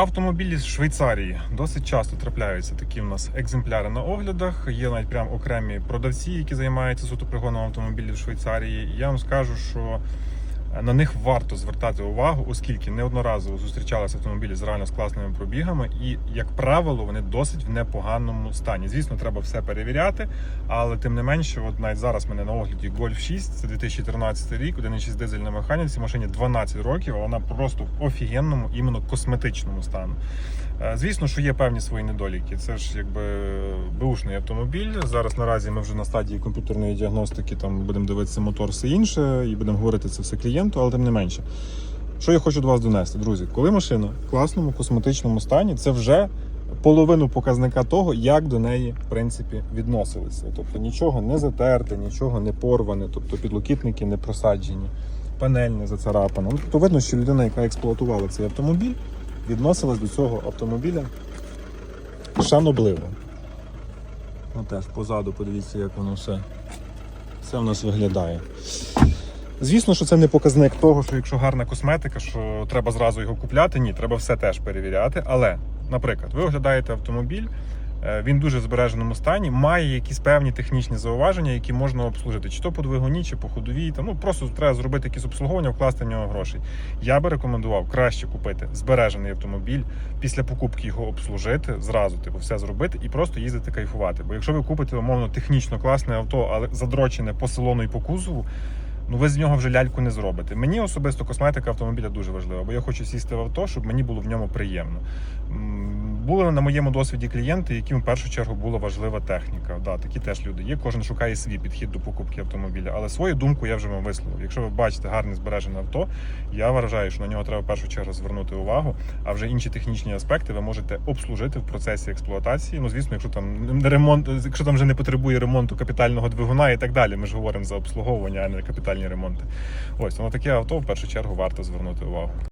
Автомобілі з Швейцарії досить часто трапляються такі в нас екземпляри на оглядах. Є навіть прям окремі продавці, які займаються суто пригоном автомобілів в Швейцарії. Я вам скажу, що на них варто звертати увагу, оскільки неодноразово зустрічалися автомобілі з реально з класними пробігами, і, як правило, вони досить в непоганому стані. Звісно, треба все перевіряти, але тим не менше, от навіть зараз мене на огляді Golf 6, це 2013 рік, 1.6 дизель на механіці, машині 12 років, а вона просто в офігенному, іменно косметичному стану. Е, Звісно, що є певні свої недоліки. Це ж якби беушний автомобіль. Зараз наразі ми вже на стадії комп'ютерної діагностики, там будемо дивитися мотор, все інше, і будемо говорити це все клієнту, але тим не менше. Що я хочу до вас донести, друзі? Коли машина в класному косметичному стані, це вже половину показника того, як до неї в принципі відносилися. Тобто нічого не затерте, нічого не порване, тобто підлокітники не просаджені, панель не зацарапана. Ну, тобто видно, що людина, яка експлуатувала цей автомобіль, відносилась до цього автомобіля шанобливо. Ну теж позаду, подивіться, як воно все, все в нас виглядає. Звісно, що це не показник того, що якщо гарна косметика, що треба зразу його купляти. Ні, треба все теж перевіряти. Але, наприклад, ви оглядаєте автомобіль, він дуже в збереженому стані, має якісь певні технічні зауваження, які можна обслужити, чи то по двигуні, чи по ходовій. Там, ну просто треба зробити якісь обслуговування, вкласти в нього грошей. Я би рекомендував краще купити збережений автомобіль, після покупки його обслужити, зразу типу все зробити і просто їздити кайфувати. Бо якщо ви купите умовно технічно класне авто, але задрочене по салону і по кузову. Ну, ви з нього вже ляльку не зробите. Мені особисто косметика автомобіля дуже важлива, бо я хочу сісти в авто, щоб мені було в ньому приємно. Були на моєму досвіді клієнти, яким в першу чергу була важлива техніка. Да, такі теж люди є. Кожен шукає свій підхід до покупки автомобіля. Але свою думку я вже вам висловив. Якщо ви бачите гарне збережене авто, я вважаю, що на нього треба в першу чергу звернути увагу. А вже інші технічні аспекти ви можете обслужити в процесі експлуатації. Ну, звісно, якщо там ремонт, якщо там вже не потребує ремонту капітального двигуна і так далі. Ми ж говоримо за обслуговування, а не капітальні ремонти. Ось воно таке авто в першу чергу варто звернути увагу.